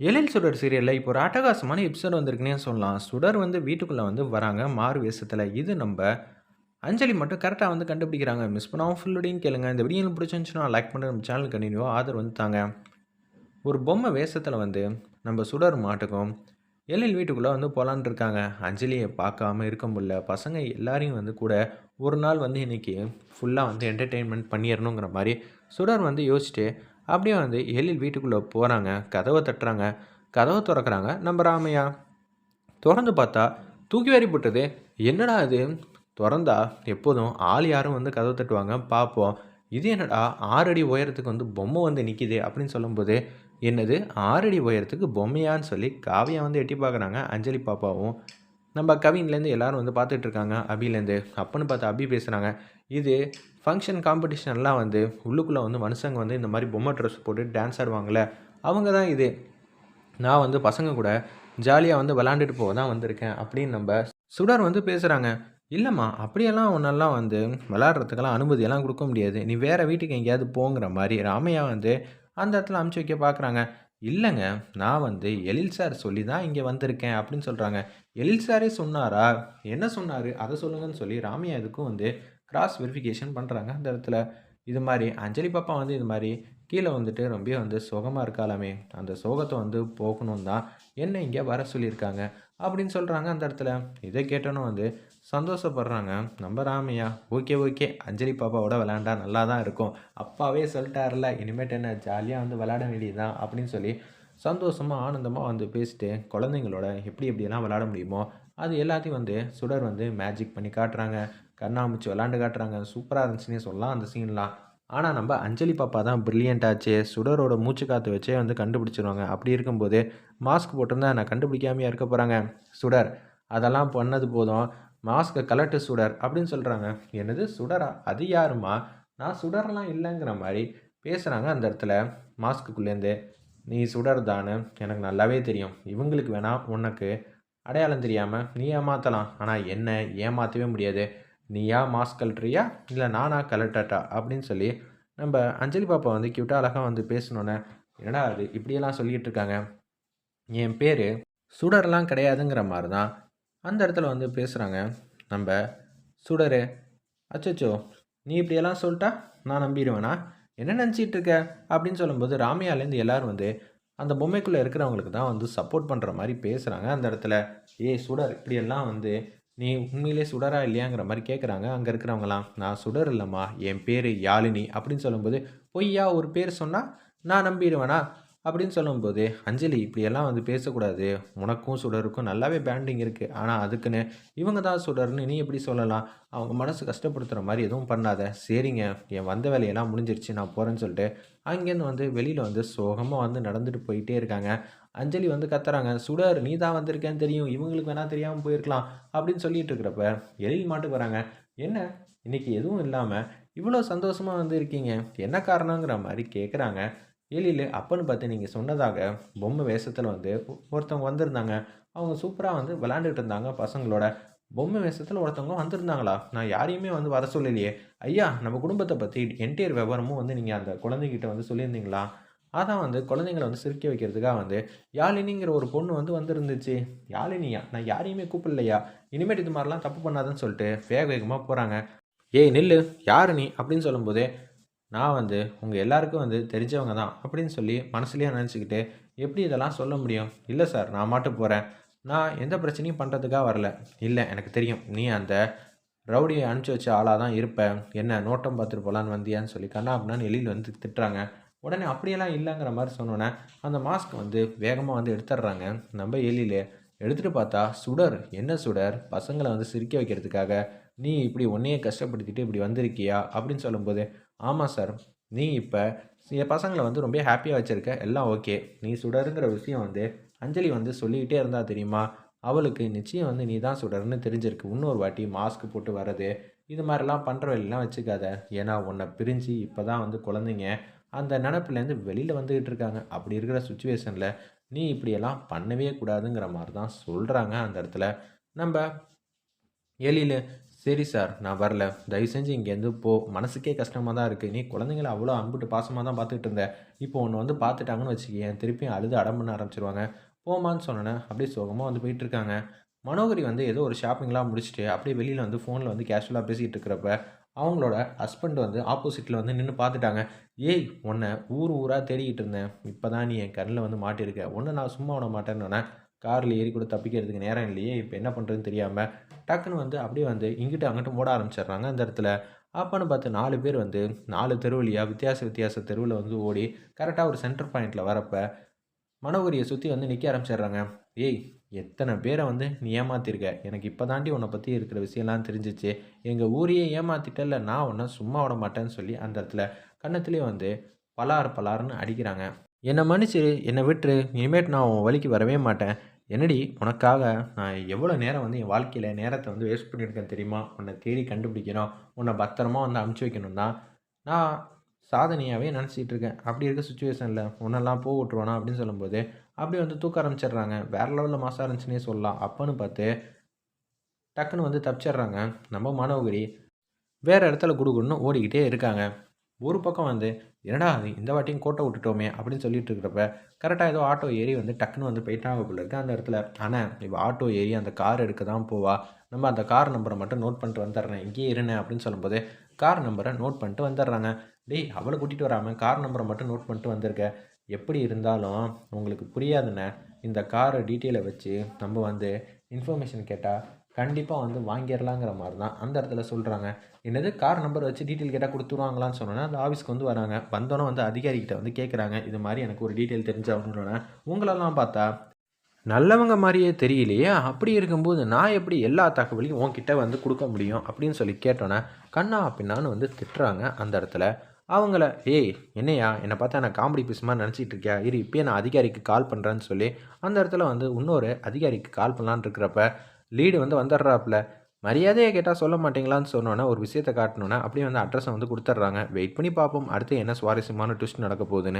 எழில் சுடர் சீரியலில் இப்போ ஒரு அட்டகாசமான எபிசோட் வந்திருக்குன்னே சொல்லலாம். சுடர் வந்து வீட்டுக்குள்ளே வந்து வராங்க. மாறு வேஷத்தில் இது நம்ம அஞ்சலி மட்டும் கரெக்டாக வந்து கண்டுபிடிக்கிறாங்க. மிஸ் பண்ணாமல் ஃபுல்லோடையும் கேளுங்க. இந்த வீடியோ பிடிச்சிருந்துச்சுன்னா லைக் பண்ணுற நம்ம சேனல் கண்டினியூ ஆதரவு வந்து தாங்க. ஒரு பொம்மை வேஷத்தில் வந்து நம்ம சுடர் மாட்டுக்கும் எழில் வீட்டுக்குள்ளே வந்து போகலான் இருக்காங்க. அஞ்சலியை பார்க்காம இருக்க முடியல. பசங்க எல்லாரையும் வந்து கூட ஒரு நாள் வந்து இன்றைக்கி ஃபுல்லாக வந்து என்டர்டெயின்மெண்ட் பண்ணிடணுங்கிற மாதிரி சுடர் வந்து யோசிச்சுட்டு அப்படியே வந்து எழில் வீட்டுக்குள்ளே போகிறாங்க கதவை தட்டுறாங்க கதவை திறக்கிறாங்க நம்ம ராமையா. திறந்து பார்த்தா தூக்கி வாரி போட்டது என்னடா இது? திறந்தா எப்போதும் ஆள் யாரும் வந்து கதவை தட்டுவாங்க பார்ப்போம். இது என்னடா ஆறடி உயரத்துக்கு வந்து பொம்மை வந்து நிற்கிது அப்படின்னு சொல்லும்போது என்னது ஆறடி உயரத்துக்கு பொம்மையான்னு சொல்லி காவியா வந்து எட்டி பார்க்குறாங்க அஞ்சலி பாப்பாவும். நம்ம கவின்லேருந்து எல்லாரும் வந்து பார்த்துட்ருக்காங்க அபிலேருந்து. அப்பன்னு பார்த்து அபி பேசுகிறாங்க இது ஃபங்க்ஷன் காம்படிஷன்லாம் வந்து உள்ளுக்குள்ளே வந்து மனுஷங்க வந்து இந்த மாதிரி பொம்மை ட்ரெஸ் போட்டு டான்ஸ் ஆடுவாங்கள்ல அவங்க தான் இது. நான் வந்து பசங்க கூட ஜாலியாக வந்து விளாண்டுட்டு போக தான் வந்திருக்கேன் அப்படின்னு நம்ம சுடர் வந்து பேசுகிறாங்க இல்லைம்மா அப்படியெல்லாம் ஒன்றெல்லாம் வந்து விளாட்றதுக்கெல்லாம் அனுமதியெல்லாம் கொடுக்க முடியாது. நீ வேறு வீட்டுக்கு எங்கேயாவது போங்கிற மாதிரி ராமையா வந்து அந்த இடத்துல அமுச்சு வைக்க பார்க்குறாங்க. இல்லைங்க நான் வந்து எழில் சார் சொல்லி தான் இங்கே வந்திருக்கேன் அப்படின்னு சொல்கிறாங்க எழில் சாரே சொன்னாரா? என்ன சொன்னார்? அதை சொல்லுங்கன்னு சொல்லி ராமையா இதுக்கும் வந்து கிராஸ் வெரிஃபிகேஷன் பண்ணுறாங்க அந்த இடத்துல இது மாதிரி அஞ்சலி பாப்பா வந்து இது மாதிரி கீழே வந்துட்டு ரொம்ப வந்து சுகமாக இருக்காலாமே அந்த சோகத்தை வந்து போகணும் தான் என்ன இங்கே வர சொல்லியிருக்காங்க? அப்படின்னு சொல்கிறாங்க அந்த இடத்துல. இதை கேட்டோன்னு வந்து சந்தோஷப்படுறாங்க. நம்ம ராமையா ஓகே ஓகே அஞ்சலி பாப்பாவோட விளையாண்டா நல்லா தான் இருக்கும். அப்பாவே சொல்லிட்டார்ல இனிமேட்டு என்ன ஜாலியாக வந்து விளையாட வேண்டியதுதான் அப்படின்னு சொல்லி சந்தோஷமாக ஆனந்தமாக வந்து பேசிட்டு குழந்தைங்களோட எப்படி எப்படியெல்லாம் விளாட முடியுமோ அது எல்லாத்தையும் வந்து சுடர் வந்து மேஜிக் பண்ணி காட்டுறாங்க. கண்ணாமூச்சி விளாண்டு காட்டுறாங்க. சூப்பராக இருந்துச்சுன்னே சொல்லலாம் அந்த சீன்லாம் ஆனால் நம்ம அஞ்சலி பாப்பா தான் பிரில்லியண்ட் ஆச்சு. சுடரோட மூச்சு காற்று வச்சே வந்து கண்டுபிடிச்சிருவாங்க. அப்படி இருக்கும்போது மாஸ்க் போட்டிருந்தா நான் கண்டுபிடிக்காமையாக இருக்க போகிறாங்க சுடர் அதெல்லாம் பண்ணது போதும். மாஸ்க்கை கலட்டு சுடர் அப்படின்னு சொல்கிறாங்க என்னது சுடரா? அது யாருமா நான் சுடரெலாம் இல்லைங்கிற மாதிரி பேசுகிறாங்க அந்த இடத்துல மாஸ்க்குள்ளேருந்து நீ சுடர்தான்னு எனக்கு நல்லாவே தெரியும். இவங்களுக்கு வேணால் உனக்கு அடையாளம் தெரியாமல் நீ ஏமாற்றலாம் ஆனால் என்ன ஏமாற்றவே முடியாது? நீயா மாஸ்க் கழட்டுறியா? இல்லை நானா கலட்டட்டா அப்படின்னு சொல்லி நம்ம அஞ்சலி பாப்பா வந்து கியூட்டாக அழகாக வந்து பேசணுன்னே என்னடா அது இப்படியெல்லாம் சொல்லிகிட்டு இருக்காங்க? என் பேர் சுடர்லாம் கிடையாதுங்கிற மாதிரி தான் அந்த இடத்துல வந்து பேசுகிறாங்க நம்ம சுடரு அச்சோ நீ இப்படியெல்லாம் சொல்லிட்டா நான் நம்பிடுவேனா? என்ன நினச்சிட்டு இருக்க அப்படின்னு சொல்லும்போது ராமையாலேருந்து எல்லோரும் வந்து அந்த பொம்மைக்குள்ளே இருக்கிறவங்களுக்கு தான் வந்து சப்போர்ட் பண்ணுற மாதிரி பேசுகிறாங்க அந்த இடத்துல ஏய் சுடர் இப்படியெல்லாம் வந்து நீ உண்மையிலே சுடரா இல்லையாங்கிற மாதிரி கேட்குறாங்க அங்கே இருக்கிறவங்களாம் நான் சுடர் இல்லைம்மா. என் பேர் யாழினி. அப்படின்னு சொல்லும்போது பொய்யா ஒரு பேர் சொன்னால் நான் நம்பிடுவேனா? அப்படின்னு சொல்லும்போது அஞ்சலி இப்படியெல்லாம் வந்து பேசக்கூடாது. உனக்கும் சுடருக்கும் நல்லாவே பேண்டிங் இருக்குது ஆனால் அதுக்குன்னு இவங்க தான் சுடர்னு நீ எப்படி சொல்லலாம்? அவங்க மனசு கஷ்டப்படுத்துகிற மாதிரி எதுவும் பண்ணாத. சரிங்க என் வந்த வேலையெல்லாம் முடிஞ்சிருச்சு நான் போகிறேன்னு சொல்லிட்டு அங்கேருந்து வந்து வெளியில் வந்து சோகமாக வந்து நடந்துட்டு போயிட்டே இருக்காங்க. அஞ்சலி வந்து கத்துறாங்க சுடர் நீ தான் வந்திருக்கேன்னு தெரியும். இவங்களுக்கு வேணால் தெரியாமல் போயிருக்கலாம். அப்படின்னு சொல்லிட்டு இருக்கிறப்ப எழில் மாட்டுக்கு வராங்க. என்ன? இன்னைக்கு எதுவும் இல்லாமல் இவ்வளோ சந்தோஷமாக வந்து இருக்கீங்க? என்ன காரணங்கிற மாதிரி கேட்குறாங்க எழில் அப்பன்னு பார்த்து நீங்கள் சொன்னதாக பொம்மை வேஷத்தில் வந்து ஒருத்தவங்க வந்திருந்தாங்க. அவங்க சூப்பராக வந்து விளாண்டுட்டு இருந்தாங்க பசங்களோட. பொம்மை வேஷத்தில் ஒருத்தவங்க வந்திருந்தாங்களா? நான் யாரையுமே வந்து வர சொல்லலையே. ஐயா நம்ம குடும்பத்தை பற்றி என்டையர் விவரமும் வந்து நீங்கள் அந்த குழந்தைகிட்ட வந்து சொல்லியிருந்தீங்களா? அதான் வந்து குழந்தைங்கள வந்து சிரிக்க வைக்கிறதுக்காக வந்து யாழினிங்கிற ஒரு பொண்ணு வந்து வந்திருந்துச்சு. யாழினியா நான் யாரையுமே கூப்பிடலையா? இனிமேட்டு இது மாதிரிலாம் தப்பு பண்ணாதுன்னு சொல்லிட்டு வேக வேகமாக போகிறாங்க ஏய் நில்லு யாரு நீ? அப்படின்னு சொல்லும்போது நான் வந்து உங்கள் எல்லாருக்கும் வந்து தெரிஞ்சவங்க தான் அப்படின்னு சொல்லி மனசுலேயே நினச்சிக்கிட்டு எப்படி இதெல்லாம் சொல்ல முடியும்? இல்லை சார் நான் மாட்டு போகிறேன் நான் எந்த பிரச்சனையும் பண்ணுறதுக்காக வரல. இல்லை எனக்கு தெரியும். நீ அந்த ரவுடியை அனுப்பிச்சி வச்ச ஆளாக தான் இருப்பேன் என்ன நோட்டம் பார்த்துட்டு போகலான்னு வந்தியான்னு சொல்லி கண்ணா அப்படின்னு எளியில் வந்து திட்டுறாங்க. உடனே அப்படியெல்லாம் இல்லைங்கிற மாதிரி சொன்னோன்னே அந்த மாஸ்க் வந்து வேகமாக வந்து எடுத்துடுறாங்க. நம்ம எலியில் எடுத்துகிட்டு பார்த்தா சுடர் என்ன சுடர்? பசங்களை வந்து சிரிக்க வைக்கிறதுக்காக. நீ இப்படி உன்னையே கஷ்டப்படுத்திட்டு இப்படி வந்திருக்கியா? அப்படின்னு சொல்லும்போது ஆமாம் சார். நீ இப்போ என் பசங்களை வந்து ரொம்ப ஹாப்பியாக வச்சுருக்க. எல்லாம் ஓகே நீ சுடருங்கிற விஷயம் வந்து அஞ்சலி வந்து சொல்லிக்கிட்டே இருந்தால் தெரியுமா? அவளுக்கு நிச்சயம் வந்து நீ தான் சுடர்னு தெரிஞ்சிருக்கு. இன்னொரு வாட்டி மாஸ்க் போட்டு வர்றது இது மாதிரிலாம் பண்ணுற வழியெல்லாம் வச்சுக்காத. ஏன்னா உன்னை பிரிஞ்சு இப்போ தான் வந்து குழந்தைங்க அந்த நினப்புலேருந்து வெளியில் வந்துக்கிட்டு இருக்காங்க. அப்படி இருக்கிற சுச்சுவேஷனில் நீ இப்படியெல்லாம் பண்ணவே கூடாதுங்கிற மாதிரி தான் சொல்கிறாங்க அந்த இடத்துல. நம்ம எலியில் சரி சார் நான் வரல. தயவு செஞ்சு இங்கேருந்து போ. மனசுக்கே கஷ்டமாக தான் இருக்குது நீ குழந்தைங்கள அவ்வளோ அன்புட்டு பாசமாக தான் பார்த்துக்கிட்டு இருந்தேன் இப்போ ஒன்று வந்து பார்த்துட்டாங்கன்னு வச்சுக்கேன் திருப்பியும் அழுது அடம் பண்ண ஆரம்பிச்சிருவாங்க. போமான்னு சொன்னேன் அப்படியே சோகமாக வந்து போயிட்டு இருக்காங்க. மனோகரி வந்து ஏதோ ஒரு ஷாப்பிங்லாம் முடிச்சுட்டு அப்படியே வெளியில் வந்து ஃபோனில் வந்து கேஷுவலாக பேசிகிட்டு இருக்கிறப்ப அவங்களோட ஹஸ்பண்ட் வந்து ஆப்போசிட்டில் வந்து நின்று பார்த்துட்டாங்க. ஏய் உன்னை ஊர் ஊராக தேடிக்கிட்டு இருந்தேன். இப்போ தான் நீ என் கண்ணில் வந்து மாட்டியிருக்க. ஒன்று நான் சும்மா விட மாட்டேன்னு காரில் ஏறி கூட தப்பிக்கிறதுக்கு நேரம் இல்லையே இப்போ என்ன பண்ணுறதுன்னு தெரியாமல் டக்குன்னு வந்து அப்படியே வந்து இங்கிட்டு அங்கிட்டும் ஓட ஆரம்பிச்சிடுறாங்க அந்த இடத்துல. அப்போன்னு பார்த்து நாலு பேர் வந்து நாலு தெரு வித்தியாச வித்தியாச தெருவில் வந்து ஓடி கரெக்டாக ஒரு சென்டர் பாயிண்டில் வரப்போ மனோகரியை சுற்றி வந்து நிற்க ஆரம்பிச்சிடுறாங்க. ஏய் எத்தனை பேரை வந்து நீ ஏமாத்திருக்க? எனக்கு இப்போ தாண்டி உன்னை பற்றி இருக்கிற விஷயம்லாம் தெரிஞ்சிச்சு. எங்கள் ஊரையே ஏமாத்திட்டல நான் உன்னை சும்மா விட மாட்டேன்னு சொல்லி அந்த இடத்துல கன்னத்துலேயே வந்து பலார் பலார்னு அடிக்கிறாங்க. என்னை மன்னிச்சிரு என்னை விட்டுரு இனிமேட்டு நான் உன் வழிக்கு வரவே மாட்டேன். என்னடி உனக்காக நான் எவ்வளோ நேரம் வந்து என் வாழ்க்கையில் நேரத்தை வந்து வேஸ்ட் பண்ணியிருக்கேன் தெரியுமா? உன்னை தேடி கண்டுபிடிக்கணும். உன்னை பத்திரமா வந்து அமுச்சு வைக்கணும் தான் நான் சாதனையாகவே நினச்சிட்டு இருக்கேன். அப்படி இருக்க சுச்சுவேஷனில் உன்னெல்லாம் போக விட்ருவானா அப்படின்னு சொல்லும்போது அப்படி வந்து தூக்க ஆரம்பிச்சிடுறாங்க. வேறு லெவலில் மாசம் இருந்துச்சுன்னே சொல்லலாம். அப்போன்னு பார்த்து டக்குன்னு வந்து தப்பிச்சிடுறாங்க. நம்ம மாணவகிரி வேறு இடத்துல கொடுக்கணும்னு ஓடிக்கிட்டே இருக்காங்க. ஒரு பக்கம் வந்து என்னடா அது இந்த வாட்டியும் கோட்டை விட்டுட்டோமே அப்படின்னு சொல்லிட்டு இருக்கிறப்ப கரெக்டாக ஏதோ ஆட்டோ ஏறி வந்து டக்குன்னு வந்து போயிட்டாங்க போல இருக்குது அந்த இடத்துல ஆனால் இப்போ ஆட்டோ ஏறி அந்த கார் எடுக்க தான் போவா. நம்ம அந்த கார் நம்பரை மட்டும் நோட் பண்ணிட்டு வந்துடுறேன். இங்கேயே இருந்தேன் அப்படின்னு சொல்லும்போது கார் நம்பரை நோட் பண்ணிட்டு வந்துடுறாங்க. டேய் அவளை கூட்டிகிட்டு வராமல் கார் நம்பரை மட்டும் நோட் பண்ணிட்டு வந்திருக்க. எப்படி இருந்தாலும் உங்களுக்கு புரியாதுண்ணே. இந்த காரை டீட்டெயிலை வச்சு நம்ம வந்து இன்ஃபர்மேஷன் கேட்டால் கண்டிப்பாக வந்து வாங்கிடலாங்கிற மாதிரி தான் அந்த இடத்துல சொல்கிறாங்க என்னது? கார் நம்பர் வச்சு டீட்டெயில் கேட்டால் கொடுத்துருவாங்களான்னு சொன்னோன்னா அந்த ஆஃபீஸ்க்கு வந்து வராங்க. வந்தோன்னே வந்து அதிகாரிகிட்ட வந்து கேட்குறாங்க இது மாதிரி எனக்கு ஒரு டீட்டெயில் தெரிஞ்சாகணுன்னு உங்களெல்லாம் பார்த்தா நல்லவங்க மாதிரியே தெரியலையே. அப்படி இருக்கும்போது நான் எப்படி எல்லா தகவலையும் உன்கிட்ட வந்து கொடுக்க முடியும் அப்படின்னு சொல்லி கேட்டோன்னே கண்ணா பின்னான்னு வந்து திட்டுறாங்க அந்த இடத்துல. அவங்கள ஏய் என்னையா? என்னை பார்த்தா நான் காமெடி பீஸ் மாதிரி நினச்சிட்டு இருக்கியா? இரு இப்பயே நான் அதிகாரிக்கு கால் பண்ணுறேன்னு சொல்லி அந்த இடத்துல வந்து இன்னொரு அதிகாரிக்கு கால் பண்ணலான்னு இருக்கிறப்ப லீடு வந்து வந்துடுறாப்புல. மரியாதையை கேட்டால் சொல்ல மாட்டீங்களான்னு சொன்னோன்னே ஒரு விஷயத்தை காட்டணுன்னா அப்படியே வந்து அட்ரஸை வந்து கொடுத்துட்றாங்க. வெயிட் பண்ணி பார்ப்போம். அடுத்து என்ன சுவாரஸ்யமான ட்விஸ்ட் நடக்க போகுதுன்னு.